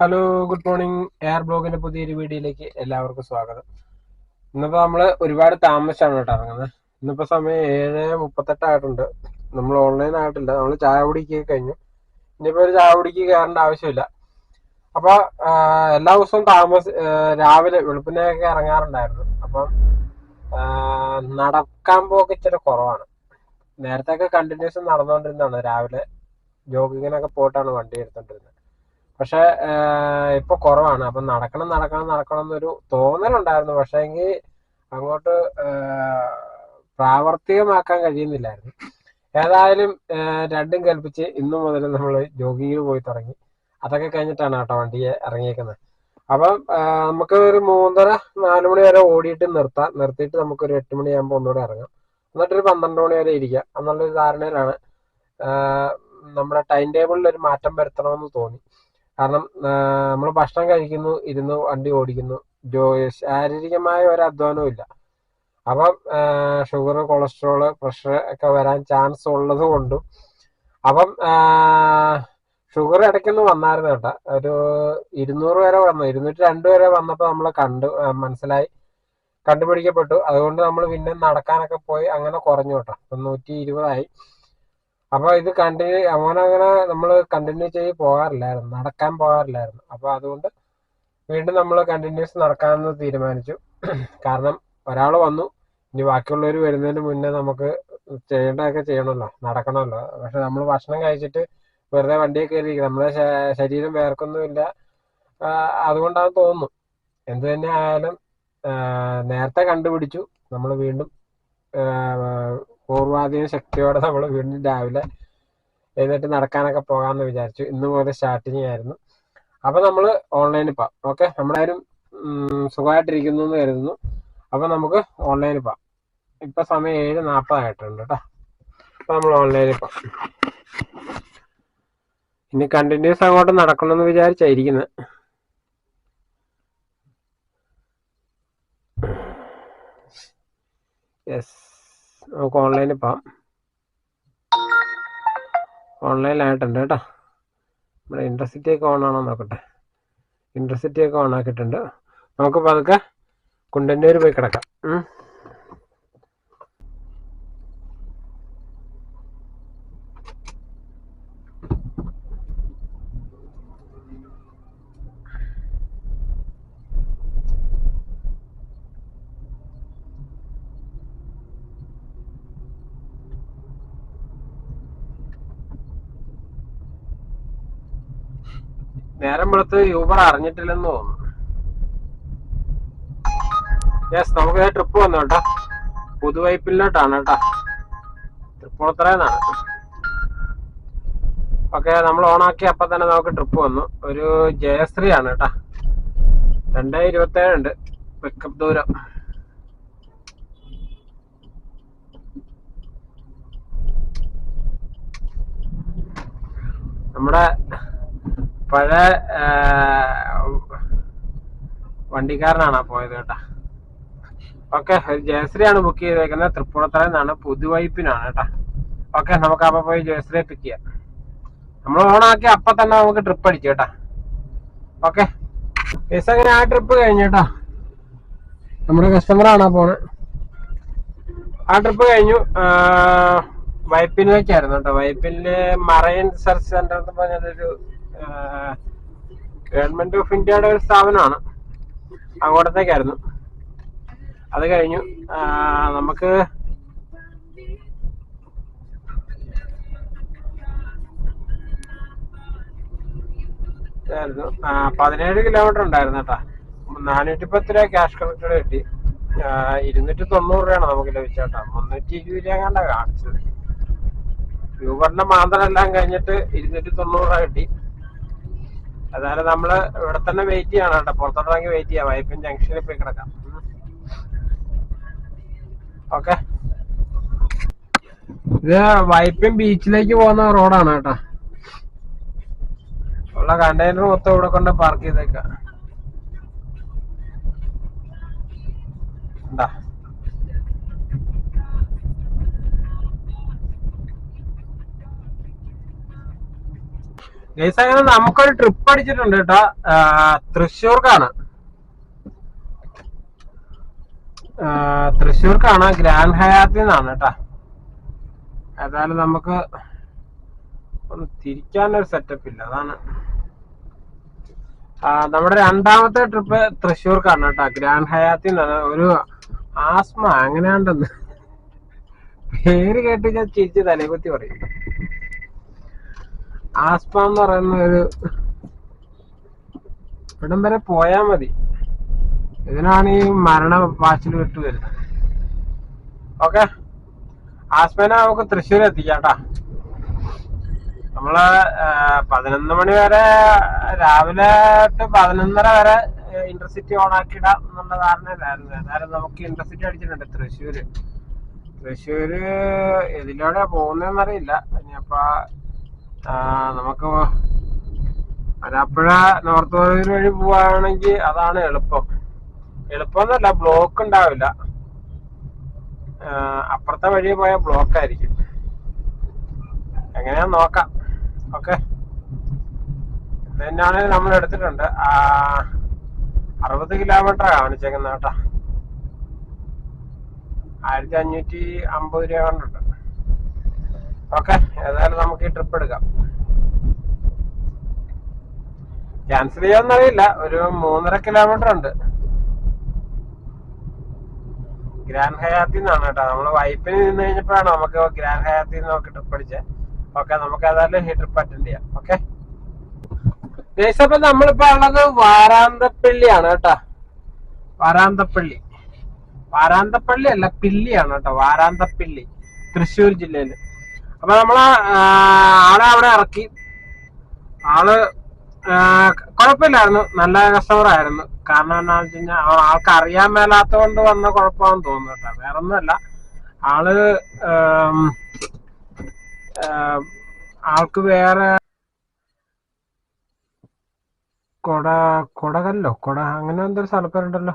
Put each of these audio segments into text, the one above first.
Hello good morning air ബ്ലോഗിന്റെ പുതിയൊരു വീഡിയോയിലേക്ക് എല്ലാവർക്കും സ്വാഗതം. ഇന്നിപ്പോ നമ്മൾ ഒരുപാട് താമസിച്ചാണ് കേട്ടോ ഇറങ്ങുന്നത്. ഇന്നിപ്പോ സമയം ഏഴ് മുപ്പത്തെട്ടായിട്ടുണ്ട് നമ്മൾ ഓൺലൈൻ ആയിട്ടില്ല. നമ്മൾ ചായ കുടിക്കുക കഴിഞ്ഞു. ഇനിയിപ്പോ ഒരു ചായ കുടിക്ക് കയറേണ്ട ആവശ്യമില്ല. അപ്പൊ എല്ലാ ദിവസവും താമസ രാവിലെ വെളുപ്പിനെയൊക്കെ ഇറങ്ങാറുണ്ടായിരുന്നു. അപ്പം നടക്കാൻ പോക്ക് ഇച്ചിരി കുറവാണ്. നേരത്തെ ഒക്കെ കണ്ടിന്യൂസ് നടന്നുകൊണ്ടിരുന്നതാണ് രാവിലെ ജോഗിങ്ങിനൊക്കെ പോയിട്ടാണ് വണ്ടി എടുത്തോണ്ടിരുന്നത്. പക്ഷെ ഇപ്പൊ കുറവാണ്. അപ്പൊ നടക്കണം നടക്കണം നടക്കണം എന്നൊരു തോന്നലുണ്ടായിരുന്നു. പക്ഷെ എങ്കിൽ അങ്ങോട്ട് പ്രാവർത്തികമാക്കാൻ കഴിയുന്നില്ലായിരുന്നു. ഏതായാലും രണ്ടും കൽപ്പിച്ച് ഇന്നു മുതൽ നമ്മൾ ജോഗിയിൽ പോയി തുടങ്ങി. അതൊക്കെ കഴിഞ്ഞിട്ടാണ് കേട്ടോ വണ്ടിയെ ഇറങ്ങിയേക്കുന്നത്. അപ്പം നമുക്ക് ഒരു മൂന്നര നാല് മണി വരെ ഓടിയിട്ട് നിർത്താം. നിർത്തിയിട്ട് നമുക്ക് ഒരു എട്ട് മണിയാകുമ്പോൾ ഒന്നുകൂടെ ഇറങ്ങാം. എന്നിട്ടൊരു പന്ത്രണ്ട് മണി വരെ ഇരിക്കാം. എന്നുള്ളൊരു ധാരണയിലാണ് നമ്മുടെ ടൈം ടേബിളിൽ ഒരു മാറ്റം വരുത്തണമെന്ന് തോന്നി. കാരണം നമ്മൾ ഭക്ഷണം കഴിക്കുന്നു ഇരുന്ന് വണ്ടി ഓടിക്കുന്നു. ശാരീരികമായ ഒരു അധ്വാനവും ഇല്ല. അപ്പം ഷുഗർ കൊളസ്ട്രോൾ പ്രഷർ ഒക്കെ വരാൻ ചാൻസ് ഉള്ളത് കൊണ്ടും അപ്പം ഷുഗർ ഇടയ്ക്കൊന്ന് വന്നായിരുന്നു കേട്ടോ. ഒരു ഇരുന്നൂറ് വരെ വന്നു. ഇരുന്നൂറ്റി രണ്ട് വരെ വന്നപ്പോൾ നമ്മൾ കണ്ടു മനസ്സിലായി കണ്ടുപിടിക്കപ്പെട്ടു. അതുകൊണ്ട് നമ്മൾ പിന്നെ നടക്കാനൊക്കെ പോയി അങ്ങനെ കുറഞ്ഞു കേട്ടോ. നൂറ്റി ഇരുപതായി. അപ്പൊ ഇത് കണ്ടിന്യൂ അങ്ങനെ നമ്മൾ കണ്ടിന്യൂ ചെയ്ത് പോകാറില്ലായിരുന്നു. നടക്കാൻ പോകാറില്ലായിരുന്നു. അപ്പൊ അതുകൊണ്ട് വീണ്ടും നമ്മൾ കണ്ടിന്യൂസ് നടക്കാമെന്ന് തീരുമാനിച്ചു. കാരണം ഒരാൾ വന്നു. ഇനി ബാക്കിയുള്ളവർ വരുന്നതിന് മുന്നേ നമുക്ക് ചെയ്യേണ്ടതൊക്കെ ചെയ്യണമല്ലോ. നടക്കണമല്ലോ. പക്ഷെ നമ്മൾ ഭക്ഷണം കഴിച്ചിട്ട് വെറുതെ വണ്ടിയെ കയറി നമ്മുടെ ശരീരം വേർക്കൊന്നുമില്ല. അതുകൊണ്ടാണ് അതുകൊണ്ടാണെന്ന് തോന്നുന്നു. എന്ത് തന്നെ ആയാലും നേരത്തെ കണ്ടുപിടിച്ചു. നമ്മൾ വീണ്ടും പൂർവാധീന ശക്തിയോടെ നമ്മൾ വീണ്ടും രാവിലെ എഴുന്നേറ്റ് നടക്കാനൊക്കെ പോകാമെന്ന് വിചാരിച്ചു. ഇന്ന് മുതൽ സ്റ്റാർട്ടിങ് ആയിരുന്നു. അപ്പൊ നമ്മൾ ഓൺലൈനിൽ പോകാം ഓക്കെ നമ്മളാരും സുഖമായിട്ടിരിക്കുന്നു എന്ന് കരുതുന്നു. അപ്പൊ നമുക്ക് ഓൺലൈനിൽ പോകാം ഇപ്പൊ സമയം ഏഴ് നാൽപ്പതായിട്ടുണ്ട് കേട്ടോ. അപ്പൊ നമ്മൾ ഓൺലൈനിൽ പോകാം ഇനി കണ്ടിന്യൂസ് അങ്ങോട്ട് നടക്കണമെന്ന് വിചാരിച്ചായിരിക്കുന്നത് യെസ് നമുക്ക് ഓൺലൈനിൽ പോവാം. ഓൺലൈനിലായിട്ടുണ്ട് കേട്ടോ. നമ്മുടെ ഇൻട്രസിറ്റി ഒക്കെ ഓൺ ആണോ നോക്കട്ടെ. ഇൻട്രസിറ്റി ഒക്കെ ഓൺ ആക്കിയിട്ടുണ്ട്. നമുക്ക് പതുക്കെ കുണ്ടന്നൂർ പോയി കിടക്കാം. നേരം വെളുത്ത് യൂബർ അറിഞ്ഞിട്ടില്ലെന്ന് തോന്നുന്നു. യെസ് നമുക്ക് ട്രിപ്പ് വന്നു കേട്ടോ. പുതുവൈപ്പിലോട്ടാണ് കേട്ടോ. തൃപ്പൂണിത്തറയെന്നാണ് ഓക്കെ നമ്മൾ ഓണാക്കി അപ്പൊ തന്നെ നമുക്ക് ട്രിപ്പ് വന്നു. ഒരു ജയശ്രീ ആണ് കേട്ടോ. രണ്ടേ ഇരുപത്തി ഏഴുണ്ട് പിക്കപ്പ് ദൂരം. നമ്മുടെ പഴയ വണ്ടിക്കാരനാണ് പോയത് കേട്ടാ. ഓക്കെ ജയശ്രീയാണ് ബുക്ക് ചെയ്തേക്കുന്നത്. തൃപ്പൂണിത്തറയിൽ നിന്നാണ്. പുതുവൈപ്പിനാണ് കേട്ടാ. ഓക്കെ നമുക്ക് അപ്പൊ പോയി ജയശ്രീയെ പിക്ക് ചെയ്യാം. നമ്മൾ ഓണാക്കി അപ്പൊ തന്നെ നമുക്ക് ട്രിപ്പ് അടിച്ചു കേട്ടാ. ഓക്കെ. കേസ് അങ്ങനെ ആ ട്രിപ്പ് കഴിഞ്ഞു കേട്ടാ. നമ്മുടെ കസ്റ്റമർ ആണ് പോണേ. ആ ട്രിപ്പ് കഴിഞ്ഞു. വൈപ്പിനിലേക്കായിരുന്നു കേട്ടോ. വൈപ്പിനിൽ മറൈൻ റിസർച്ച് സെന്റർ എന്ന് പറഞ്ഞൊരു ഗവൺമെന്റ് ഓഫ് ഇന്ത്യയുടെ ഒരു സ്ഥാപനമാണ്. അങ്ങോട്ടത്തേക്കായിരുന്നു അത് കഴിഞ്ഞു. നമുക്ക് ഇതായിരുന്നു. ആ, പതിനേഴ് കിലോമീറ്റർ ഉണ്ടായിരുന്നു കേട്ടാ. നാനൂറ്റി പത്ത് രൂപ ക്യാഷ് കളക്ടഡ് കിട്ടി. ഇരുന്നൂറ്റി തൊണ്ണൂറ് രൂപയാണ് നമുക്ക് ലഭിച്ചേട്ടാ മുന്നൂറ്റി ഇരുപത് രൂപ കണ്ടാ കാണിച്ചത്. യൂബറിന്റെ മാന്തലെല്ലാം കഴിഞ്ഞിട്ട് ഇരുന്നൂറ്റി തൊണ്ണൂറ് രൂപ കിട്ടി. അതായത് നമ്മൾ ഇവിടെ തന്നെ വെയിറ്റ് ചെയ്യണം കേട്ടോ. പുറത്തോട്ടിറങ്ങി വെയിറ്റ് ചെയ്യാം. വൈപ്പിൻ ജംഗ്ഷനിൽ പോയി കിടക്കാം. ഓക്കെ ഇത് വൈപ്പിൻ ബീച്ചിലേക്ക് പോകുന്ന റോഡാണ് കേട്ടോ. ഉള്ള കണ്ടെയ്നർ മൊത്തം ഇവിടെ കൊണ്ട് പാർക്ക് ചെയ്തേക്കാം. നമുക്കൊരു ട്രിപ്പ് അടിച്ചിട്ടുണ്ട് കേട്ടോ. തൃശ്ശൂർക്കാണ്. തൃശ്ശൂർക്കാണ് ഗ്രാൻഡ് ഹയാത്തിൽ നിന്നാണ് കേട്ടാ. ഏതായാലും നമുക്ക് ഒന്ന് തിരിക്കാനൊരു സെറ്റപ്പ് ഇല്ല അതാണ്. നമ്മുടെ രണ്ടാമത്തെ ട്രിപ്പ് തൃശ്ശൂർക്കാണ് കേട്ടോ ഗ്രാൻഡ് ഹയാത്തിൽ നിന്നാണ്. ഒരു ആസ്മ അങ്ങനെയാണ്ടെന്ന് പേര് കേട്ട് ഞാൻ ചിരിച്ച് തലകുത്തി പറയും. എന്ന് പറയുന്ന ഒരു ഇവിടം വരെ പോയാ മതി. ഇതിനാണ് ഈ മരണ വാച്ചിൽ വിട്ടു വരുന്നത്. ഓക്കെ? ആസ്മേനെ നമുക്ക് തൃശ്ശൂർ എത്തിക്കാം കേട്ടാ. നമ്മൾ പതിനൊന്ന് മണി വരെ രാവിലെ തൊട്ട് പതിനൊന്നര വരെ ഇന്റർസിറ്റി ഓൺ ആക്കിയിടാം എന്നുള്ള ധാരണയിലായിരുന്നു. ഏതായാലും നമുക്ക് ഇന്റർസിറ്റി അടിച്ചിട്ടുണ്ട് തൃശ്ശൂര്. തൃശ്ശൂര് ഇതിലൂടെ പോകുന്നതെന്നറിയില്ല ഇനിയപ്പോ നമുക്ക് മലപ്പുഴ നോർത്ത് ഗോവയിൽ വഴി പോവാണെങ്കിൽ അതാണ് എളുപ്പം. എളുപ്പമൊന്നുമല്ല ബ്ലോക്ക് ഉണ്ടാവില്ല. അപ്പുറത്തെ വഴി പോയാൽ ബ്ലോക്ക് ആയിരിക്കും. എങ്ങനെയാ നോക്കാം. ഓക്കെ. തന്നെയാണ് നമ്മൾ എടുത്തിട്ടുണ്ട്. അറുപത് കിലോമീറ്റർ കാണിച്ചേക്കുന്ന കേട്ടോ. ആയിരത്തി അഞ്ഞൂറ്റി അമ്പത് രൂപ കൊണ്ടുണ്ട് ഓക്കെ ഏതായാലും നമുക്ക് ഈ ട്രിപ്പ് എടുക്കാം. ക്യാൻസൽ ചെയ്യാന്നറിയില്ല ഒരു മൂന്നര കിലോമീറ്റർ ഉണ്ട്. ഗ്രാൻഡ് ഹയാത്തിൽ നിന്നാണ് കേട്ടോ. നമ്മൾ വൈപ്പിന് നിന്ന് കഴിഞ്ഞപ്പോഴാണ് നമുക്ക് ഗ്രാൻഡ് ഹയാത്തിൽ നിന്ന് നമുക്ക് ട്രിപ്പ് അടിച്ചത് ഓക്കെ നമുക്ക് ഏതായാലും ഈ ട്രിപ്പ് അറ്റൻഡ് ചെയ്യാം. ഓക്കെ നമ്മളിപ്പോ ഉള്ളത് വാരാന്തപ്പള്ളിയാണ് കേട്ടോ. വാരാന്തപ്പള്ളി. വാരാന്തപ്പള്ളി അല്ല പിള്ളിയാണ് കേട്ടോ. വാരാന്തപ്പള്ളി തൃശ്ശൂർ ജില്ലയിൽ. അപ്പൊ നമ്മൾ ആളെ അവിടെ ഇറക്കി. ആൾ കുഴപ്പമില്ലായിരുന്നു. നല്ല കസ്റ്റമർ ആയിരുന്നു. കാരണം എന്താണെന്ന് വെച്ച് കഴിഞ്ഞാൽ ആൾക്ക് അറിയാൻ മേലാത്തോണ്ട് വന്ന കുഴപ്പമാണെന്ന് തോന്നുന്നു കേട്ടോ. വേറെ ഒന്നുമല്ല ആൾ ആൾക്ക് വേറെ കൊട കൊടകല്ലോ? കൊട അങ്ങനെ എന്തൊരു സ്ഥലപ്പേരുണ്ടല്ലോ.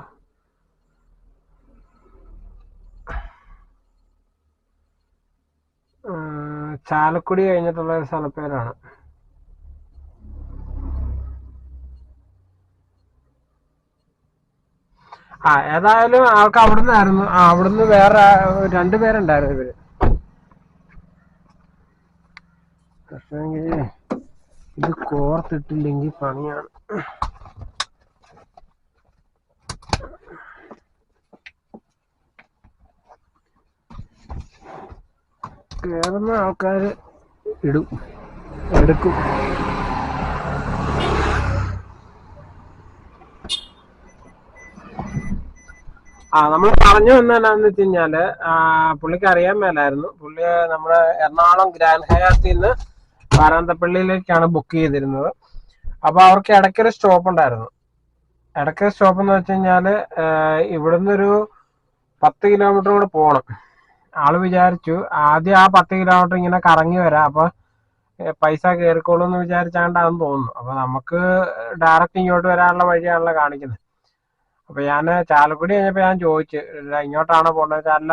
ചാലക്കുടി കഴിഞ്ഞിട്ടുള്ള ഒരു സ്ഥലപ്പേരാണ്. ആ ഏതായാലും ആൾക്ക് അവിടുന്ന് ആയിരുന്നു. ആ അവിടുന്ന് വേറെ രണ്ടുപേരുണ്ടായിരുന്നു ഇവർ. പക്ഷെങ്കിൽ ഇത് കോർത്തിട്ടില്ലെങ്കിൽ പണിയാണ്. കേറുന്ന ആൾക്കാര് ഇടും. എടുക്കും. ആ നമ്മൾ പറഞ്ഞു എന്നാന്ന് വെച്ച് കഴിഞ്ഞാൽ പുള്ളിക്ക് അറിയാൻ മേലായിരുന്നു. പുള്ളി നമ്മുടെ എറണാകുളം ഗ്രാൻഡ് ഹയാത്തിൽ നിന്ന് വാരാന്തപ്പള്ളിയിലേക്കാണ് ബുക്ക് ചെയ്തിരുന്നത്. അപ്പൊ അവർക്ക് ഇടയ്ക്കൊരു സ്റ്റോപ്പ് ഉണ്ടായിരുന്നു. ഇടയ്ക്കൊരു സ്റ്റോപ്പ് എന്ന് വെച്ച് കഴിഞ്ഞാൽ ഇവിടുന്ന് ഒരു പത്ത് കിലോമീറ്റർ കൂടെ പോകണം ആൾ വിചാരിച്ചു ആദ്യം ആ പത്ത് കിലോമീറ്റർ ഇങ്ങനെ കറങ്ങി വരാം. അപ്പൊ പൈസ കയറിക്കോളൂ എന്ന് വിചാരിച്ചാണ്ടാന്ന് തോന്നുന്നു. അപ്പൊ നമുക്ക് ഡയറക്റ്റ് ഇങ്ങോട്ട് വരാനുള്ള വഴിയാണല്ലോ കാണിക്കുന്നത്. അപ്പൊ ഞാൻ ചാലക്കുടി കഴിഞ്ഞപ്പോ ഞാൻ ചോദിച്ചു ഇങ്ങോട്ടാണോ പോണ്ടത് ചാല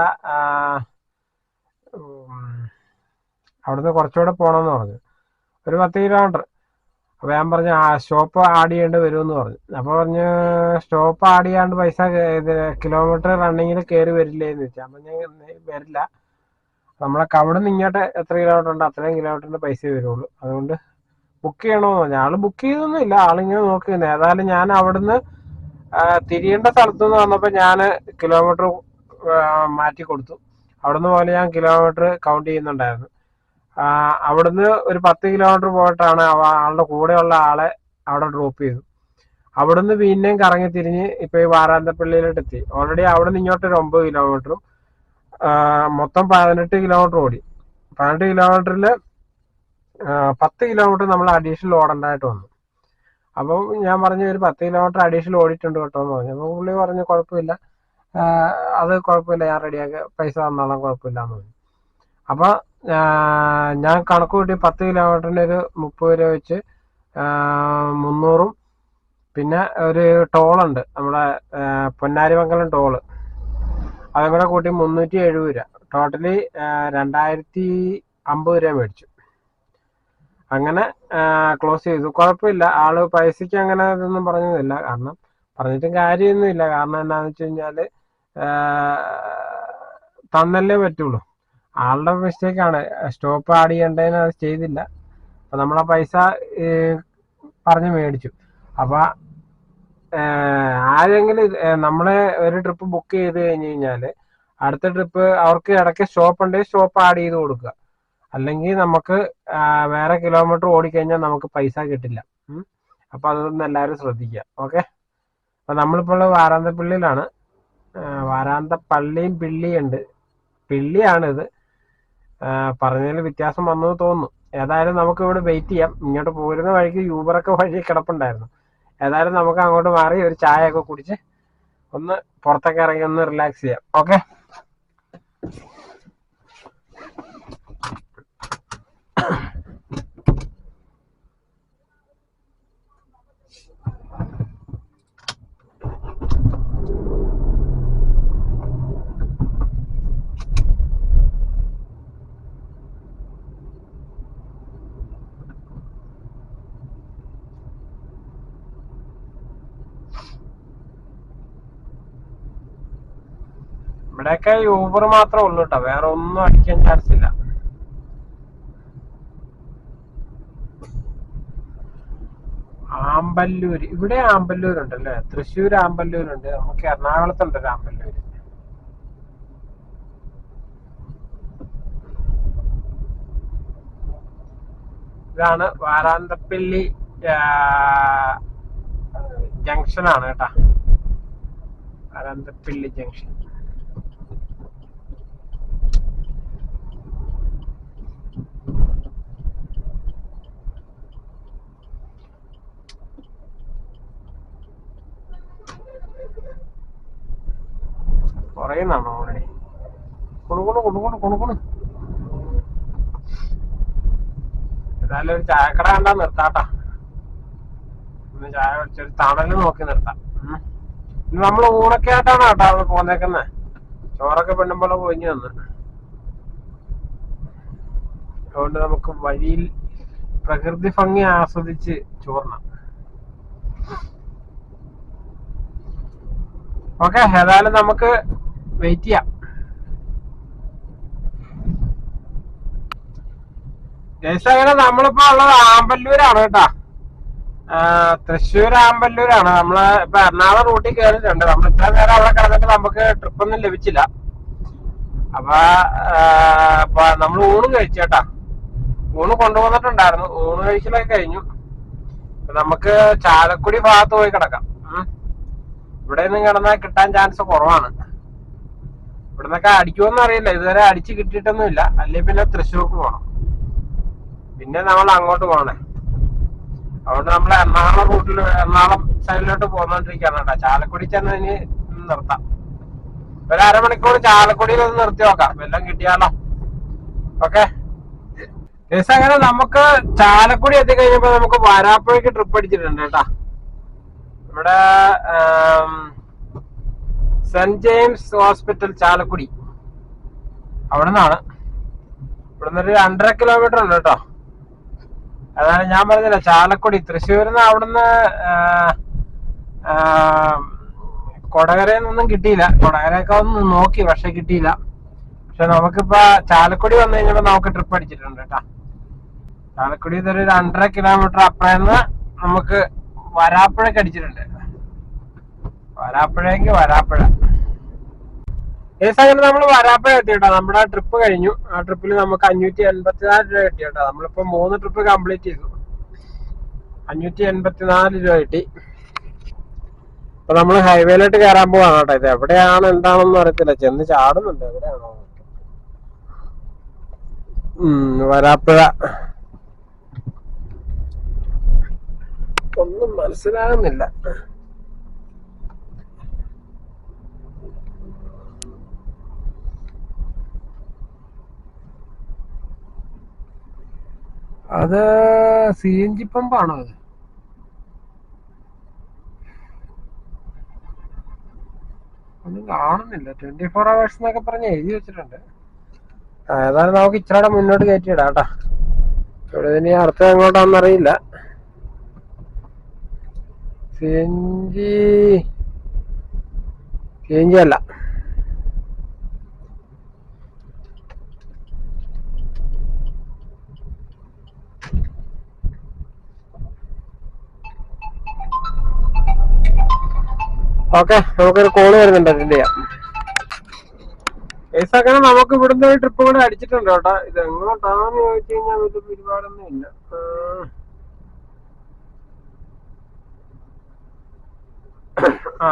അവിടുന്ന് കുറച്ചുകൂടെ പോണെന്ന് പറഞ്ഞു. ഒരു പത്ത് കിലോമീറ്റർ. അപ്പൊ ഞാൻ പറഞ്ഞു ആ സ്റ്റോപ്പ് ആഡ് ചെയ്യേണ്ടി വരുമെന്ന് പറഞ്ഞു. അപ്പൊ പറഞ്ഞു സ്റ്റോപ്പ് ആഡ് ചെയ്യാണ്ട് പൈസ കിലോമീറ്റർ റണ്ണിങ്ങിൽ കയറി വരില്ലേ എന്ന് വെച്ചാൽ അപ്പൊ ഞാൻ വരില്ല. നമ്മളൊക്കെ അവിടെ നിന്ന് ഇങ്ങോട്ട് എത്ര കിലോമീറ്റർ ഉണ്ട് അത്രയും കിലോമീറ്ററിന്റെ പൈസ വരുള്ളൂ. അതുകൊണ്ട് ബുക്ക് ചെയ്യണമെന്ന് പറഞ്ഞു. ആൾ ബുക്ക് ചെയ്തൊന്നും ഇല്ല ആളിങ്ങനെ നോക്കി. ഏതായാലും ഞാൻ അവിടുന്ന് തിരിയേണ്ട സ്ഥലത്ത് നിന്ന് വന്നപ്പോൾ ഞാൻ കിലോമീറ്റർ മാറ്റി കൊടുത്തു. അവിടുന്ന് പോലെ ഞാൻ കിലോമീറ്റർ കൗണ്ട് ചെയ്യുന്നുണ്ടായിരുന്നു. അവിടുന്ന് ഒരു പത്ത് കിലോമീറ്റർ പോയിട്ടാണ് ആളുടെ കൂടെയുള്ള ആളെ അവിടെ ഡ്രോപ്പ് ചെയ്തു. അവിടുന്ന് പിന്നെയും കറങ്ങി തിരിഞ്ഞ് ഇപ്പൊ ഈ വാരാന്തപ്പള്ളിയിലോട്ട് എത്തി ഓൾറെഡി അവിടെ നിന്ന് ഇങ്ങോട്ട് ഒരു ഒമ്പത് കിലോമീറ്ററും മൊത്തം പതിനെട്ട് കിലോമീറ്റർ ഓടി. പതിനെട്ട് കിലോമീറ്ററിൽ പത്ത് കിലോമീറ്റർ നമ്മൾ അഡീഷണൽ ഓടേണ്ടതായിട്ട് വന്നു. അപ്പം ഞാൻ പറഞ്ഞു ഒരു പത്ത് കിലോമീറ്റർ അഡീഷണൽ ഓടിയിട്ടുണ്ട് കേട്ടോ എന്ന് പറഞ്ഞു. പുള്ളി പറഞ്ഞു കുഴപ്പമില്ല. അത് കുഴപ്പമില്ല. ഞാൻ റെഡിയാക്കി പൈസ തന്നോളാം കുഴപ്പമില്ല എന്ന് പറഞ്ഞു. അപ്പോൾ ഞാൻ കണക്ക് കൂട്ടി പത്ത് കിലോമീറ്ററിന് ഒരു മുപ്പത് രൂപ വെച്ച് മുന്നൂറും പിന്നെ ഒരു ടോളുണ്ട് നമ്മുടെ പൊന്നാരിമംഗലം ടോൾ അതും കൂടെ കൂട്ടി മുന്നൂറ്റി എഴുപത് രൂപ. ടോട്ടലി രണ്ടായിരത്തി അമ്പത് രൂപ മേടിച്ചു. അങ്ങനെ ക്ലോസ് ചെയ്തു. കുഴപ്പമില്ല. ആൾ പൈസക്ക് അങ്ങനെ ഇതൊന്നും പറഞ്ഞില്ല. കാരണം പറഞ്ഞിട്ടും കാര്യമൊന്നുമില്ല. കാരണം എന്താണെന്ന് വെച്ച് കഴിഞ്ഞാൽ തന്നല്ലേ പറ്റുള്ളൂ. ആളുടെ മിസ്റ്റേക്കാണ് സ്റ്റോപ്പ് ആഡ് ചെയ്യേണ്ടതിന് അത് ചെയ്തില്ല. അപ്പൊ നമ്മളെ പൈസ പറഞ്ഞ് മേടിച്ചു. അപ്പൊ ആരെങ്കിലും നമ്മളെ ഒരു ട്രിപ്പ് ബുക്ക് ചെയ്ത് കഴിഞ്ഞ് കഴിഞ്ഞാൽ അടുത്ത ട്രിപ്പ് അവർക്ക് ഇടയ്ക്ക് സ്റ്റോപ്പ് ഉണ്ടെങ്കിൽ സ്റ്റോപ്പ് ആഡ് ചെയ്ത് കൊടുക്കുക. അല്ലെങ്കിൽ നമുക്ക് വേറെ കിലോമീറ്റർ ഓടിക്കഴിഞ്ഞാൽ നമുക്ക് പൈസ കിട്ടില്ല. അപ്പൊ അതൊന്നും എല്ലാവരും ശ്രദ്ധിക്കുക. ഓക്കെ? അപ്പൊ നമ്മളിപ്പോൾ വാരാന്തപ്പള്ളിയിലാണ്. വാരാന്തപ്പള്ളിയും പിള്ളിയുണ്ട്. പിള്ളിയാണിത്. പറഞ്ഞതിൽ വ്യത്യാസം വന്നു തോന്നുന്നു. ഏതായാലും നമുക്ക് ഇവിടെ വെയിറ്റ് ചെയ്യാം. ഇങ്ങോട്ട് പോരുന്ന വഴിക്ക് യൂബറൊക്കെ വഴി കിടപ്പുണ്ടായിരുന്നു. ഏതായാലും നമുക്ക് അങ്ങോട്ട് മാറി ഒരു ചായയൊക്കെ കുടിച്ച് ഒന്ന് പുറത്തൊക്കെ ഇറങ്ങി ഒന്ന് റിലാക്സ് ചെയ്യാം. ഓക്കെ? ഇവിടെയൊക്കെ യൂബർ മാത്രമേ ഉള്ളൂ കേട്ടോ വേറെ ഒന്നും അടിക്കാൻ ചാൻസ് ഇല്ല. ആമ്പല്ലൂര്. ഇവിടെ ആമ്പല്ലൂരുണ്ട് അല്ലേ തൃശ്ശൂർ ആമ്പല്ലൂരുണ്ട്. നമുക്ക് എറണാകുളത്തുണ്ട് ഒരു ആമ്പല്ലൂര്. ഇതാണ് വാരാന്തപ്പള്ളി ജംഗ്ഷനാണ് കേട്ടാ. വാരാന്തപ്പള്ളി ജംഗ്ഷൻ. പറയുന്നാണോ ഓൾറെഡി കുണുകുണു കുണുകുണു കുണുകുണു ഏതായാലും ഒരു ചായക്കട കണ്ടാ നിർത്താട്ടാ. ഒന്ന് ചായ കുടിച്ചൊരു തണൽ നോക്കി നിർത്താം. നമ്മൾ ഊണൊക്കെ ആയിട്ടാണ് കേട്ടോ പോന്നേക്കുന്നെ. ചോറൊക്കെ പെണ്ണും പോലെ പൊഞ്ഞു വന്ന്. അതുകൊണ്ട് നമുക്ക് വഴിയിൽ പ്രകൃതി ഭംഗി ആസ്വദിച്ച് ചോർണം ഓക്കെ ഏതായാലും നമുക്ക് വെയിറ്റ് ചെയ്യാം ജയ്സങ്ങനെ നമ്മളിപ്പോ ഉള്ളത് ആമ്പല്ലൂരാണ് കേട്ടാ. തൃശ്ശൂർ ആമ്പല്ലൂരാണ്. നമ്മൾ ഇപ്പൊ എറണാകുളം റൂട്ടിൽ കയറിയിട്ടുണ്ട് നമ്മൾ ഇത്ര നേരം അവിടെ കിടന്നിട്ട് നമുക്ക് ട്രിപ്പ് ഒന്നും ലഭിച്ചില്ല. അപ്പൊ നമ്മൾ ഊണും കഴിച്ചേട്ടാ ഊണ് കൊണ്ടുവന്നിട്ടുണ്ടായിരുന്നു. ഊണ് കഴിക്കലൊക്കെ കഴിഞ്ഞു. നമുക്ക് ചാലക്കുടി ഭാഗത്ത് പോയി കിടക്കാം. ഇവിടെ നിന്ന് കിടന്നാൽ കിട്ടാൻ ചാൻസ് കുറവാണ്. ഇവിടെ നിന്നൊക്കെ അടിക്കുമെന്ന് അറിയില്ല. ഇതുവരെ അടിച്ച് കിട്ടിയിട്ടൊന്നുമില്ല. അല്ലെ പിന്നെ തൃശ്ശൂർക്ക് പോകണം പിന്നെ നമ്മൾ അങ്ങോട്ട് പോകണേ അതുകൊണ്ട് നമ്മൾ എറണാകുളം റൂട്ടിൽ എറണാകുളം സൈഡിലോട്ട് പോന്നോണ്ടിരിക്കുകയാണ് കേട്ടോ. ചാലക്കുടി ചെന്ന് ഇനി നിർത്താം. ഒരു അരമണിക്കൂർ ചാലക്കുടിയിൽ ഒന്ന് നിർത്തി നോക്കാം. വെല്ലം കിട്ടിയാലോ? ഓക്കെ? ഏസ് അങ്ങനെ നമുക്ക് ചാലക്കുടി എത്തിക്കഴിഞ്ഞപ്പോ നമുക്ക് വരാപ്പുഴയ്ക്ക് ട്രിപ്പ് അടിച്ചിട്ടുണ്ട് കേട്ടാ. ഇവിടെ സെന്റ് ജെയിംസ് ഹോസ്പിറ്റൽ ചാലക്കുടി. അവിടെ നിന്നാണ് ഇവിടെ നിന്നൊരു രണ്ടര കിലോമീറ്റർ ഉണ്ട് കേട്ടോ. അതാണ് ഞാൻ പറഞ്ഞില്ല ചാലക്കുടി. തൃശ്ശൂരിൽ നിന്ന് അവിടുന്ന് കൊടകരയിൽ നിന്നും കിട്ടിയില്ല. കൊടകരയൊക്കെ ഒന്ന് നോക്കി പക്ഷെ കിട്ടിയില്ല. പക്ഷെ നമുക്കിപ്പോ ചാലക്കുടി വന്നു കഴിഞ്ഞപ്പോ നമുക്ക് ട്രിപ്പ് അടിച്ചിട്ടുണ്ട് കേട്ടോ. ചാലക്കുടി ഇതൊരു രണ്ടര കിലോമീറ്റർ അപ്പുറം നമുക്ക് വരാപ്പുഴക്ക് അടിച്ചിട്ടുണ്ട്. വരാപ്പുഴയ്ക്ക് വരാപ്പുഴ. ഏസ് അങ്ങനെ നമ്മൾ വരാപ്പുഴ എത്തി കേട്ടോ നമ്മുടെ ട്രിപ്പ് കഴിഞ്ഞു. ആ ട്രിപ്പിൽ നമുക്ക് അഞ്ഞൂറ്റി എൺപത്തിനാല് രൂപ കിട്ടി കേട്ടോ. നമ്മളിപ്പോ മൂന്ന് ട്രിപ്പ് കംപ്ലീറ്റ് ചെയ്തു. അഞ്ഞൂറ്റി എൺപത്തിനാല് രൂപ കിട്ടി. അപ്പൊ നമ്മൾ ഹൈവേയിലോട്ട് കയറാൻ പോവാണ് കേട്ടോ. ഇത് എവിടെയാണ് എന്താണെന്ന് അറിയത്തില്ല. ചെന്ന് ചാടുന്നുണ്ട്. എവിടെയാണോ? വരാപ്പുഴ. ഒന്നും മനസ്സിലാകുന്നില്ല. അത് സി എൻ ജി പമ്പാണോ അത്? ഒന്നും കാണുന്നില്ല. ട്വന്റി ഫോർ അവേഴ്സ് എന്നൊക്കെ പറഞ്ഞ് എഴുതി വെച്ചിട്ടുണ്ട്. ഏതായാലും നമുക്ക് ഇച്ചിരി മുന്നോട്ട് കയറ്റിയിടാം കേട്ടോ. ഇവിടെ ഇനി അർത്ഥം എങ്ങോട്ടാണെന്നറിയില്ല C N G C N G അല്ല. ഓക്കെ നമുക്കൊരു കോൾ വരുന്നുണ്ട് അറ്റൻഡ് ചെയ്യാം. അങ്ങനെ നമുക്ക് ഇവിടുന്ന് ഒരു ട്രിപ്പ് കൂടെ അടിച്ചിട്ടുണ്ട് കേട്ടോ. ഇത് എങ്ങോട്ടാന്ന് ചോദിച്ചു കഴിഞ്ഞാൽ വലിയ ഒരുപാടൊന്നും ഇല്ല. ആ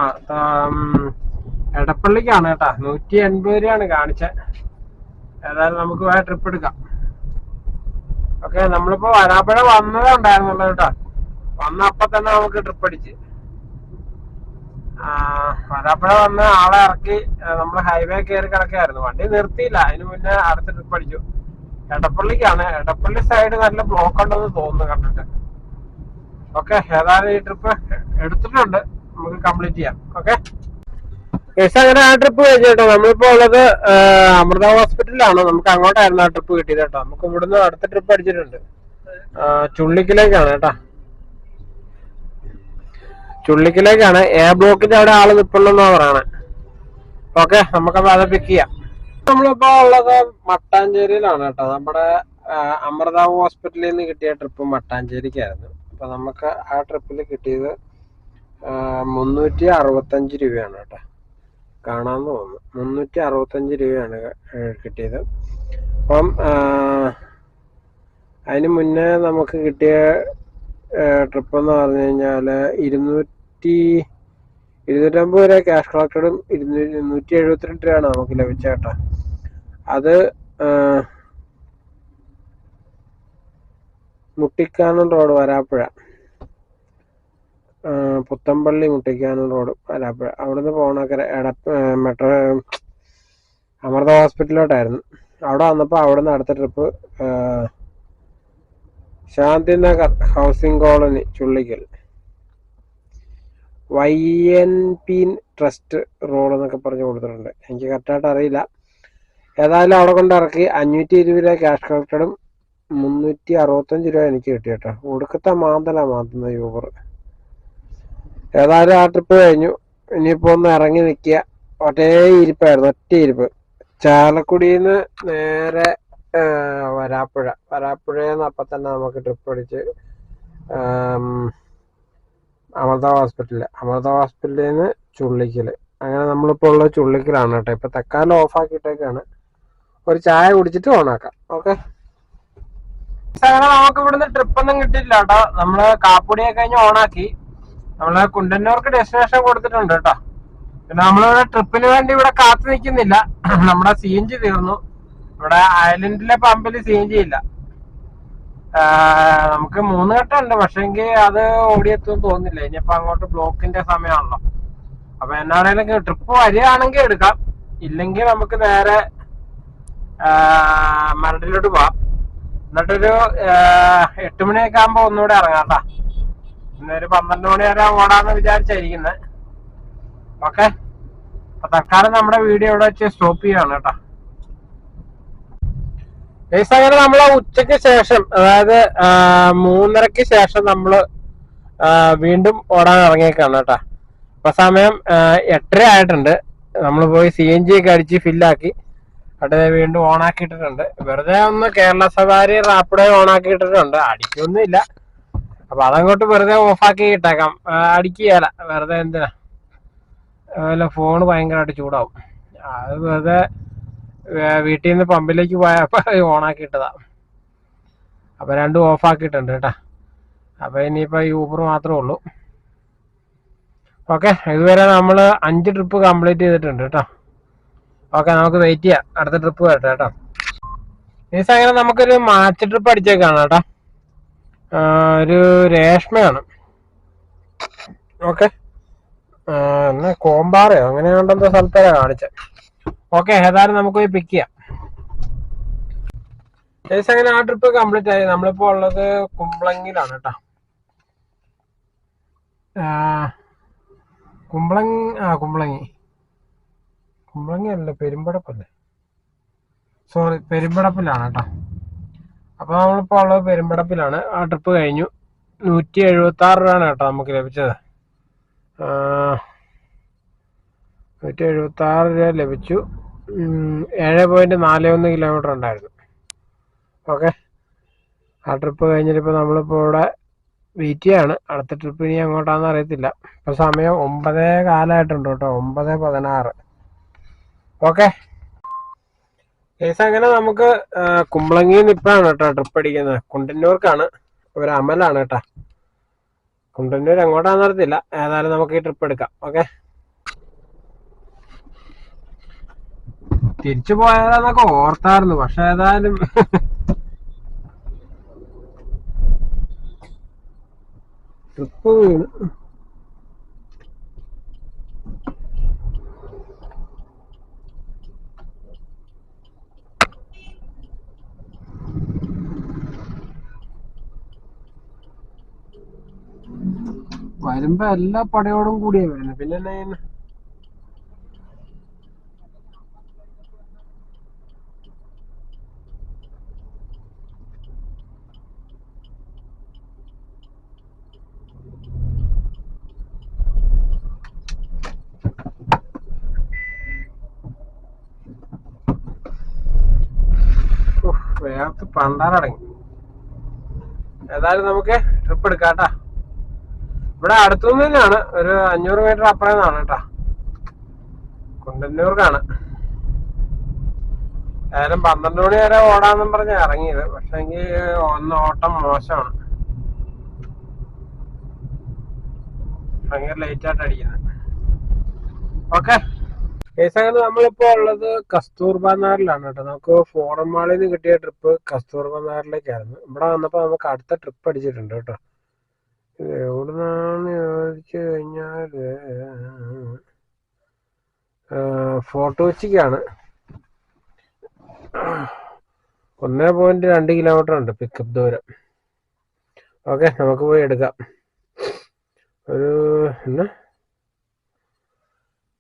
എടപ്പള്ളിക്കാണ് കേട്ടാ. നൂറ്റി എൺപത് രൂപയാണ് കാണിച്ചത് ഏതായാലും നമുക്ക് വേറെ ട്രിപ്പ് എടുക്കാം. ഓക്കെ നമ്മളിപ്പോ വരാപ്പുഴ വന്നതേ ഉണ്ടായിരുന്നുള്ളൂ കേട്ടോ. വന്ന അപ്പൊ തന്നെ നമുക്ക് ട്രിപ്പ് അടിച്ച്. വരാപ്പുഴ വന്ന് ആളെ ഇറക്കി നമ്മൾ ഹൈവേ കയറി കിടക്കായിരുന്നു വണ്ടി നിർത്തിയില്ല. അതിന് മുന്നേ അടുത്ത ട്രിപ്പ് അടിച്ചു എടപ്പള്ളിക്കാണ്. എടപ്പള്ളി സൈഡ് നല്ല ബ്ലോക്ക് ഉണ്ടെന്ന് തോന്നുന്നു കണ്ടിട്ട്. ഓക്കെ ഏതായാലും ഈ ട്രിപ്പ് എടുത്തിട്ടുണ്ട്. നമുക്ക് കംപ്ലീറ്റ് ചെയ്യാം. ഓക്കെ കേസ് അങ്ങനെ ആ ട്രിപ്പ് കഴിഞ്ഞു നമ്മളിപ്പോ ഉള്ളത് അമൃത ഹോസ്പിറ്റലിലാണ് നമുക്ക് അങ്ങോട്ടായിരുന്നു ആ ട്രിപ്പ് കിട്ടിയത് കേട്ടോ. നമുക്ക് ഇവിടുന്ന് അടുത്ത ട്രിപ്പ് അടിച്ചിട്ടുണ്ട് ചുള്ളിക്കിലേക്കാണ് കേട്ടോ. ചുള്ളിക്കിലേക്കാണ്. എ ബ്ലോക്കിന്റെ അവിടെ ആൾ നിൽപ്പുള്ളെന്നാ പറയണേ. ഓക്കെ നമുക്കപ്പോ അത് പിക്ക് ചെയ്യാം. നമ്മളിപ്പോ ഉള്ളത് മട്ടാഞ്ചേരിയിലാണ് കേട്ടോ. നമ്മുടെ അമൃത ഹോസ്പിറ്റലിൽ നിന്ന് കിട്ടിയ ട്രിപ്പ് മട്ടാഞ്ചേരിക്കായിരുന്നു. അപ്പൊ നമുക്ക് ആ ട്രിപ്പിൽ കിട്ടിയത് മുന്നൂറ്റി അറുപത്തഞ്ച് രൂപയാണ് കേട്ടോ. കാണാന്ന് തോന്നുന്നു. മുന്നൂറ്റി അറുപത്തഞ്ച് രൂപയാണ് കിട്ടിയത്. അപ്പം അതിന് മുന്നേ നമുക്ക് കിട്ടിയ ട്രിപ്പ് എന്ന് പറഞ്ഞു കഴിഞ്ഞാൽ ഇരുന്നൂറ്റി ഇരുന്നൂറ്റമ്പത് രൂപ ക്യാഷ് കളക്ടഡും ഇരുന്നൂറ്റി നൂറ്റി എഴുപത്തിരണ്ട് രൂപയാണ് നമുക്ക് ലഭിച്ച കേട്ടോ. അത് മുട്ടിക്കാനം റോഡ് വരാപ്പുഴ. പുത്തമ്പള്ളി മുട്ടിക്കാനം റോഡ് വരാപ്പുഴ. അവിടുന്ന് പോണക്കര എട മെട്രോ അമൃത ഹോസ്പിറ്റലിലോട്ടായിരുന്നു. അവിടെ വന്നപ്പോൾ അവിടുന്ന് അടുത്ത trip Shanthinagar housing colony Chullikkal. Y N P trust road എന്നൊക്കെ പറഞ്ഞ് കൊടുത്തിട്ടുണ്ട്. എനിക്ക് കറക്റ്റായിട്ട് അറിയില്ല. ഏതായാലും അവിടെ കൊണ്ട് ഇറക്കി അഞ്ഞൂറ്റി ഇരുപത് രൂപ ക്യാഷ് കളക്ടറും മുന്നൂറ്റി അറുപത്തഞ്ച് രൂപ എനിക്ക് കിട്ടി കേട്ടോ. ഒടുക്കത്തെ മാന്തല മാന്തുന്ന യൂബർ ഏതായാലും ആ ട്രിപ്പ് കഴിഞ്ഞു. ഇനിയിപ്പോ ഒന്ന് ഇറങ്ങി നിൽക്കുക. ഒറ്റേ ഇരിപ്പായിരുന്നു ഒറ്റ ഇരിപ്പ്. ചാലക്കുടിയിൽ നിന്ന് നേരെ വരാപ്പുഴ. വരാപ്പുഴയിൽ നിന്ന് അപ്പം തന്നെ നമുക്ക് ട്രിപ്പ് അടിച്ച് അമൃത ഹോസ്പിറ്റലിൽ അമൃത ഹോസ്പിറ്റലിൽ നിന്ന് ചുള്ളിക്കൽ അങ്ങനെ നമ്മളിപ്പോൾ ഉള്ള ചുള്ളിക്കലാണ് കേട്ടോ. ഇപ്പം തക്കാലം ഓഫാക്കിയിട്ടേക്കാണ് ഒരു ചായ കുടിച്ചിട്ട് ഓണാക്കാം. ഓക്കെ അങ്ങനെ നമുക്ക് ഇവിടുന്ന് ട്രിപ്പ് ഒന്നും കിട്ടിയില്ല കേട്ടോ. നമ്മൾ കാപ്പുടിയൊക്കെ കഴിഞ്ഞ് ഓണാക്കി. നമ്മൾ കുണ്ടന്നൂർക്ക് ഡെസ്റ്റിനേഷൻ കൊടുത്തിട്ടുണ്ട് കേട്ടോ. പിന്നെ നമ്മളിവിടെ ട്രിപ്പിന് വേണ്ടി ഇവിടെ കാത്തു നിൽക്കുന്നില്ല. നമ്മുടെ സി എൻ ജി തീർന്നു. ഇവിടെ ഐലൻഡിലെ പമ്പിൽ സി എൻ ജി ഇല്ല. നമുക്ക് മൂന്ന് ഘട്ടം ഉണ്ട് പക്ഷെങ്കിൽ അത് ഓടിയെത്തും തോന്നില്ല ഇനിയിപ്പോ അങ്ങോട്ട് ബ്ലോക്കിന്റെ സമയമാണല്ലോ. അപ്പൊ എന്നാണേലും ട്രിപ്പ് വരികയാണെങ്കിൽ എടുക്കാം. ഇല്ലെങ്കിൽ നമുക്ക് നേരെ മരടിലോട്ട് പോവാം. എന്നിട്ടൊരു എട്ട് മണിയൊക്കെ ആകുമ്പോ ഒന്നുകൂടെ ഇറങ്ങാം കേട്ടാ. ഇന്നൊരു പന്ത്രണ്ട് മണി വരെ ഓടാന്ന് വിചാരിച്ചായിരിക്കുന്നത് ഓക്കെ. അപ്പൊ തൽക്കാലം നമ്മുടെ വീഡിയോ ഇവിടെ വെച്ച് സ്റ്റോപ്പ് ചെയ്യാണ് കേട്ടോ. അങ്ങനെ നമ്മൾ ഉച്ചയ്ക്ക് ശേഷം അതായത് മൂന്നരക്ക് ശേഷം നമ്മൾ വീണ്ടും ഓടാൻ ഇറങ്ങിയേക്കാണ് കേട്ടോ. ഇപ്പൊ സമയം എട്ടര ആയിട്ടുണ്ട്. നമ്മൾ പോയി സി എൻ ജി ഒക്കെ അടിച്ച് ഫില്ലാക്കി അവിടെ വീണ്ടും ഓണാക്കിയിട്ടിട്ടുണ്ട്. വെറുതെ ഒന്ന് കേരള സവാരി റാപ്പിഡോ ഓണാക്കിയിട്ടിട്ടുണ്ട്. അടിക്കൊന്നുമില്ല. അപ്പൊ അതങ്ങോട്ട് വെറുതെ ഓഫാക്കി ഇട്ടേക്കാം. അടിക്കുകയല്ല വെറുതെ എന്തിനാ? അതുപോലെ ഫോണ് ഭയങ്കരമായിട്ട് ചൂടാവും. അത് വെറുതെ വീട്ടിൽ നിന്ന് പമ്പിലേക്ക് പോയപ്പോ ഓണാക്കിയിട്ടതാ. അപ്പൊ രണ്ടും ഓഫ് ഓഫാക്കിയിട്ടുണ്ട് കേട്ടാ. അപ്പൊ ഇനിയിപ്പോ യൂബർ മാത്രമേ ഉള്ളൂ. ഓക്കെ ഇതുവരെ നമ്മൾ അഞ്ച് ട്രിപ്പ് കംപ്ലീറ്റ് ചെയ്തിട്ടുണ്ട് കേട്ടോ. ഓക്കെ നമുക്ക് വെയിറ്റ് ചെയ്യാം. അടുത്ത ട്രിപ്പ് വരട്ടെ കേട്ടോ. മീൻസ് അങ്ങനെ നമുക്കൊരു മാച്ച് ട്രിപ്പ് അടിച്ചേക്കാണ് കേട്ടോ. ഒരു രേഷ്മയാണ്. ഓക്കെ. എന്നാ കോമ്പാറയോ? അങ്ങനെ ഉണ്ടെന്തോ സ്ഥലത്തേ കാണിച്ചത് ഓക്കെ ഏതായാലും നമുക്ക് പോയി പിക്ക് ചെയ്യാം. ഏകദേശം അങ്ങനെ ആ ട്രിപ്പ് കംപ്ലീറ്റ് ആയി. നമ്മളിപ്പോ ഉള്ളത് കുമ്പളങ്ങിലാണ് കേട്ടോ. കുമ്പളങ്ങി ആ കുമ്പളങ്ങി. കുമ്പളങ്ങി അല്ല പെരുമ്പടപ്പല്ലേ? സോറി പെരുമ്പടപ്പിലാണ് കേട്ടോ. അപ്പൊ നമ്മളിപ്പോ ഉള്ളത് പെരുമ്പടപ്പിലാണ്. ആ ട്രിപ്പ് കഴിഞ്ഞു. നൂറ്റി എഴുപത്തി ആറ് രൂപയാണ് കേട്ടോ നമുക്ക് ലഭിച്ചത്. നൂറ്റി എഴുപത്തി ആറ് രൂപ ലഭിച്ചു. ഏഴ് പോയിന്റ് നാല് ഒന്ന് കിലോമീറ്റർ ഉണ്ടായിരുന്നു. ഓക്കെ? ആ ട്രിപ്പ് കഴിഞ്ഞിട്ട് ഇപ്പോൾ നമ്മളിപ്പോൾ ഇവിടെ വെയിറ്റ് ചെയ്യാണ് അടുത്ത ട്രിപ്പ് ഇനി എങ്ങോട്ടാണെന്ന് അറിയത്തില്ല. ഇപ്പൊ സമയം ഒമ്പതേ കാലായിട്ടുണ്ട് കേട്ടോ. ഒമ്പത് പതിനാറ്. ഓക്കെ? കേസ് അങ്ങനെ നമുക്ക് കുമ്പളങ്ങിയിൽ നിന്ന് ഇപ്പോഴാണ് കേട്ടോ ട്രിപ്പ് അടിക്കുന്നത്. കുണ്ടന്നൂർക്കാണ്. ഒരു അമലാണ് കേട്ടോ. കുണ്ടന്നൂർ എങ്ങോട്ടാന്ന് അറിയത്തില്ല. ഏതായാലും നമുക്ക് ഈ ട്രിപ്പ് എടുക്കാം. ഓക്കെ? തിരിച്ചു പോയാലെന്നൊക്കെ ഓർത്തായിരുന്നു. പക്ഷെ ഏതായാലും ട്രിപ്പ് വീണ്. വരുമ്പോ എല്ലാ പടയോടും കൂടിയാ വരുന്നത് പിന്നെ വേർത്ത് പണ്ടാറടങ്ങി ഏതായാലും നമുക്ക് ട്രിപ്പ് എടുക്കാം കേട്ടാ ഇവിടെ അടുത്തുനിന്ന് തന്നെയാണ്. ഒരു അഞ്ഞൂറ് മീറ്റർ അപ്പുറം നിന്നാണ് കേട്ടാ. കുണ്ടന്നൂർക്കാണ്. ഏതായാലും പന്ത്രണ്ട് മണി വരെ ഓടാന്നും പറഞ്ഞ് ഇറങ്ങിയത്. പക്ഷെ എങ്കിൽ ഒന്ന് ഓട്ടം മോശമാണ്. ഭയങ്കര ലേറ്റ് ആയിട്ട് അടിക്കുന്നത് ഓക്കെ കേസങ്ങനെ നമ്മളിപ്പോ ഉള്ളത് കസ്തൂർബ നാറിലാണ് കേട്ടോ. നമുക്ക് ഫോറം മാളിൽ നിന്ന് കിട്ടിയ ട്രിപ്പ് കസ്തൂർബ നാറിലേക്കായിരുന്നു. ഇവിടെ വന്നപ്പോ നമുക്ക് അടുത്ത ട്രിപ്പ് അടിച്ചിട്ടുണ്ട് കേട്ടോ. ഇത് എവിടുന്നാന്ന് ചോദിച്ചു കഴിഞ്ഞാൽ ഫോർട്ട് കൊച്ചിക്കാണ്. ഒന്നേ പോയിന്റ് രണ്ട് കിലോമീറ്റർ ഉണ്ട് പിക്കപ്പ് ദൂരം. ഓക്കെ നമുക്ക് പോയി എടുക്കാം. ഒരു എന്നാ?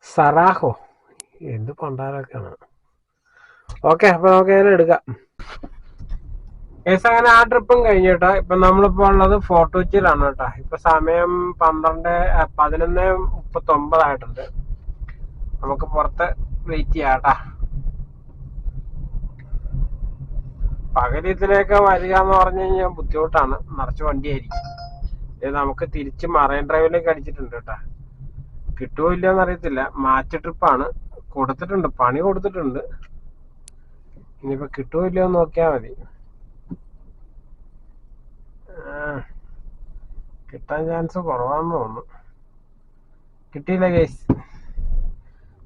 സറാഹോ. എന്ത് പണ്ടാരൊക്കെയാണ്. ഓക്കെ അപ്പൊ നമുക്ക് അതിനെ എടുക്കാം. കേസ് അങ്ങനെ ആ ട്രിപ്പും കഴിഞ്ഞിട്ടാ ഇപ്പൊ നമ്മളിപ്പോ ഉള്ളത് ഫോർട്ടോച്ചിയിലാണ് കേട്ടോ. ഇപ്പൊ സമയം പന്ത്രണ്ട് പതിനൊന്ന് മുപ്പത്തി ഒമ്പതായിട്ടുണ്ട് നമുക്ക് പുറത്ത് വെയിറ്റ് ചെയ്യാം കേട്ടാ. ഇതിലേക്ക് വരിക എന്ന് പറഞ്ഞു കഴിഞ്ഞാൽ ബുദ്ധിമുട്ടാണ്. നിറച്ച് വണ്ടിയായിരിക്കും. ഇത് നമുക്ക് തിരിച്ച് മറൈൻ ഡ്രൈവിലേക്ക് അടിച്ചിട്ടുണ്ട് കേട്ടാ. കിട്ടുമോ ഇല്ലയോന്ന് അറിയത്തില്ല. മാച്ച് ട്രിപ്പാണ്. കൊടുത്തിട്ടുണ്ട് പണി കൊടുത്തിട്ടുണ്ട്. ഇനിയിപ്പോ ഇല്ലയോ എന്ന് നോക്കിയാൽ മതി. കിട്ടാൻ ചാൻസ് കുറവാന്ന് തോന്നുന്നു. കിട്ടിയില്ല കേസ്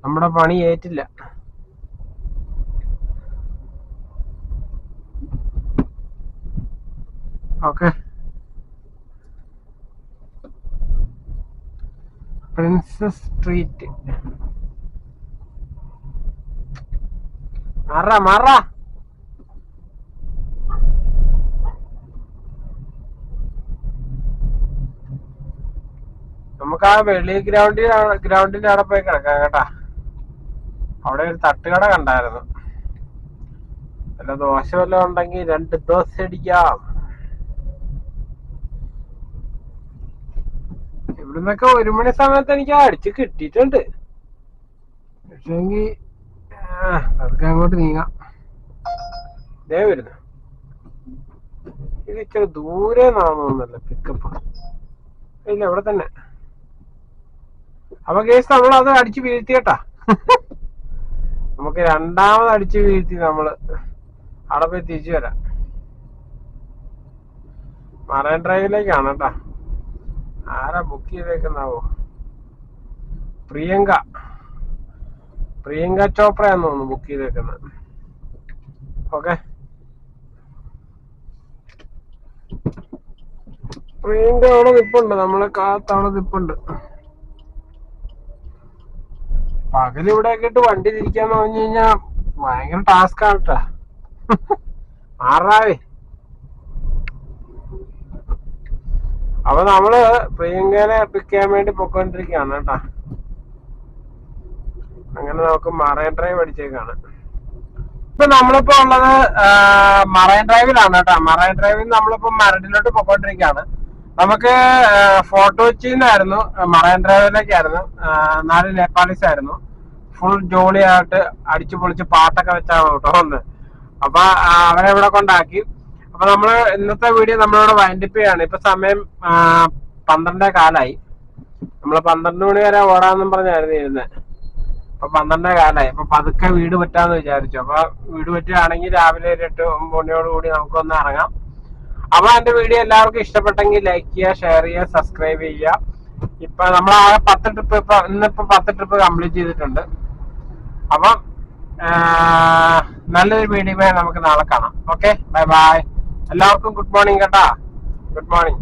നമ്മുടെ പണി ഏറ്റില്ല. ഓക്കെ. Princess street. മാറാ മാറാ നമുക്ക് ആ വെളി ഗ്രൗണ്ടിൽ ഗ്രൗണ്ടിന്റെ അവിടെ പോയി കിടക്കാം കേട്ടാ. അവിടെ ഒരു തട്ടുകട കണ്ടായിരുന്നു. വല്ല ദോശ വല്ലതും ഉണ്ടെങ്കിൽ രണ്ട് ദോശ അടിക്കാം. ഇവിടുന്നൊക്കെ ഒരു മണി സമയത്ത് എനിക്ക് അടിച്ച് കിട്ടിയിട്ടുണ്ട്. പക്ഷെങ്കിൽ അതൊക്കെ അങ്ങോട്ട് നീങ്ങാം. ദേ വരുന്നു. ഇത് ഇച്ചിരി ദൂരെ തോന്നുന്നല്ല പിക്കപ്പ് ഇല്ല ഇവിടെ തന്നെ. അപ്പൊ കേസ് നമ്മൾ അത് അടിച്ച് വീഴ്ത്തി കേട്ടാ നമുക്ക് രണ്ടാമത് അടിച്ചു വീഴ്ത്തി നമ്മൾ അവിടെ പോയി തിരിച്ചു വരാം. മറൈൻ ഡ്രൈവിലേക്കാണ് കേട്ടാ. ആരാ ബുക്ക് ചെയ്തേക്കുന്നാവോ പ്രിയങ്ക. പ്രിയങ്ക ചോപ്രയാന്ന് തോന്നുന്നു ബുക്ക് ചെയ്തേക്കുന്നത് ഓക്കെ പ്രിയങ്ക അവിടെ നിപ്പുണ്ട്. നമ്മളെ കാത്ത് അവിടെ നിപ്പുണ്ട്. പകൽ ഇവിടെ ഇട്ട് വണ്ടി തിരിക്കാൻ പറഞ്ഞു കഴിഞ്ഞാ ഭയങ്കര ടാസ്ക് ആട്ടാ മാറാവേ അപ്പൊ നമ്മൾ പ്രിയങ്കനെ പിക്ക് ചെയ്യാൻ വേണ്ടി പൊക്കോണ്ടിരിക്കുകയാണ് കേട്ടാ അങ്ങനെ നമുക്ക് മറൈൻ ഡ്രൈവ് അടിച്ചേക്കാണ്. ഇപ്പൊ നമ്മളിപ്പോ ഉള്ളത് മറൈൻ ഡ്രൈവിലാണ് കേട്ടോ. മറൈൻ ഡ്രൈവിൽ നമ്മളിപ്പോ മരടിലോട്ട് പൊക്കോണ്ടിരിക്കുകയാണ് നമുക്ക് ഫോർട്ട് കൊച്ചിന്നായിരുന്നു മറൈൻ ഡ്രൈവിലേക്കായിരുന്നു. നാല് നേപ്പാളീസ് ആയിരുന്നു ഫുൾ ജോളിയായിട്ട് അടിച്ചു പൊളിച്ച് പാട്ടൊക്കെ വെച്ചാണ് കേട്ടോ ഒന്ന് അപ്പൊ അവരെ ഇവിടെ കൊണ്ടാക്കി. അപ്പൊ നമ്മൾ ഇന്നത്തെ വീഡിയോ നമ്മളിവിടെ വൈൻഡപ്പ് ചെയ്യാണ്. ഇപ്പൊ സമയം പന്ത്രണ്ടേ കാലായി. നമ്മൾ പന്ത്രണ്ട് മണി വരെ ഓടാന്നും പറഞ്ഞായിരുന്നു ഇരുന്നത് അപ്പൊ പന്ത്രണ്ടേ കാലായി. അപ്പൊ പതുക്കെ വീട് പറ്റാന്ന് വിചാരിച്ചു. അപ്പൊ വീട് പറ്റുകയാണെങ്കിൽ രാവിലെ ഒരു എട്ട് ഒമ്പത് കൂടി നമുക്കൊന്ന് ഇറങ്ങാം. അപ്പൊ എന്റെ വീഡിയോ എല്ലാവർക്കും ഇഷ്ടപ്പെട്ടെങ്കിൽ ലൈക്ക് ചെയ്യുക ഷെയർ ചെയ്യുക സബ്സ്ക്രൈബ് ചെയ്യുക. ഇപ്പൊ നമ്മൾ ആ പത്ത് ട്രിപ്പ് ഇപ്പൊ ഇന്നിപ്പോ പത്ത് ട്രിപ്പ് കംപ്ലീറ്റ് ചെയ്തിട്ടുണ്ട്. അപ്പം നല്ലൊരു വീഡിയോ നമുക്ക് നാളെ കാണാം. ഓക്കെ ബൈ ബൈ എല്ലാവർക്കും ഗുഡ് മോർണിംഗ് കേട്ടാ. Good morning